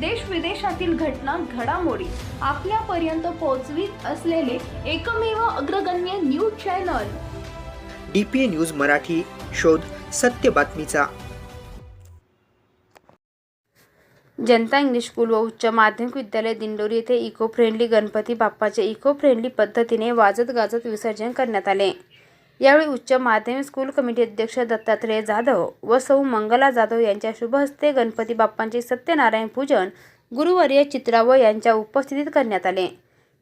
देश विदेशातील घटना घडामोडी आपल्यापर्यंत पोहोचवीत असलेले एकमेव अग्रगण्य news channel. D P A news Marathi शोध सत्य बातमीचा. जनता इंग्लिश स्कूल व उच्च माध्यमिक विद्यालय दिंडोरी येथे इको फ्रेंडली गणपती बाप्पाचे इको फ्रेंडली पद्धतीने वाजत गाजत विसर्जन करण्यात आले. यावेळी उच्च माध्यमिक स्कूल कमिटी अध्यक्ष दत्तात्रय जाधव व सौ मंगला जाधव यांच्या शुभ हस्ते गणपती बाप्पांचे सत्यनारायण पूजन गुरुवर्य चित्राव यांच्या उपस्थितीत करण्यात आले.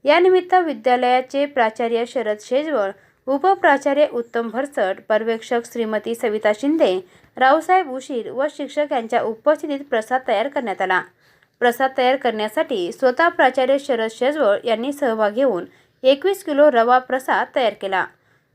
यानिमित्त विद्यालयाचे प्राचार्य शरद शेजवळ उपप्राचार्य उत्तम भरसट पर्यवेक्षक श्रीमती सविता शिंदे रावसाहेब उशीर व शिक्षक यांच्या उपस्थितीत प्रसाद तयार करण्यात आला. प्रसाद तयार करण्यासाठी स्वतः प्राचार्य शरद शेजवळ यांनी सहभाग घेऊन एकवीस किलो रवा प्रसाद तयार केला.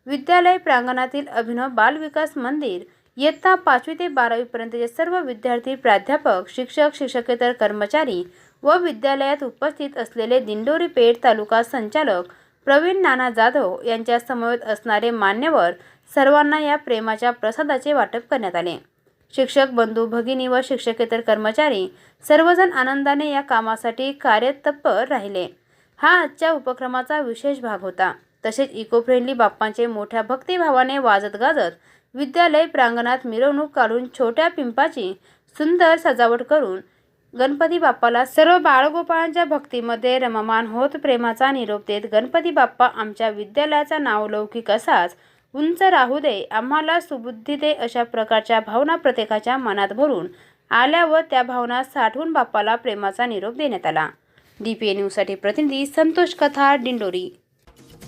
विद्यालय प्रांगणातील अभिनव बालविकास मंदिर. इयत्ता पाचवी ते बारावीपर्यंतचे सर्व विद्यार्थी प्राध्यापक शिक्षक शिक्षकेतर कर्मचारी व विद्यालयात उपस्थित असलेले दिंडोरी पेठ तालुका संचालक प्रवीण नाना जाधव यांच्या समवेत असणारे मान्यवर सर्वांना या प्रेमाच्या प्रसादाचे वाटप करण्यात आले. शिक्षक बंधू भगिनी व शिक्षकेतर कर्मचारी सर्वजण आनंदाने या कामासाठी कार्यतत्पर राहिले. हा आजच्या उपक्रमाचा विशेष भाग होता. तसेच इको फ्रेंडली बाप्पांचे मोठ्या भक्तिभावाने वाजत गाजत विद्यालय प्रांगणात मिरवणूक काढून छोट्या पिंपाची सुंदर सजावट करून गणपती बाप्पाला सर्व बाळगोपाळांच्या भक्तीमध्ये रममान होत प्रेमाचा निरोप देत गणपती बाप्पा आमच्या विद्यालयाचा नावलौकिक असाच उंच राहू दे आम्हाला सुबुद्धी दे अशा प्रकारच्या भावना प्रत्येकाच्या मनात भरून आल्या व त्या भावना साठवून बाप्पाला प्रेमाचा निरोप देण्यात आला. डी पी ए न्यूजसाठी प्रतिनिधी संतोष कथा दिंडोरी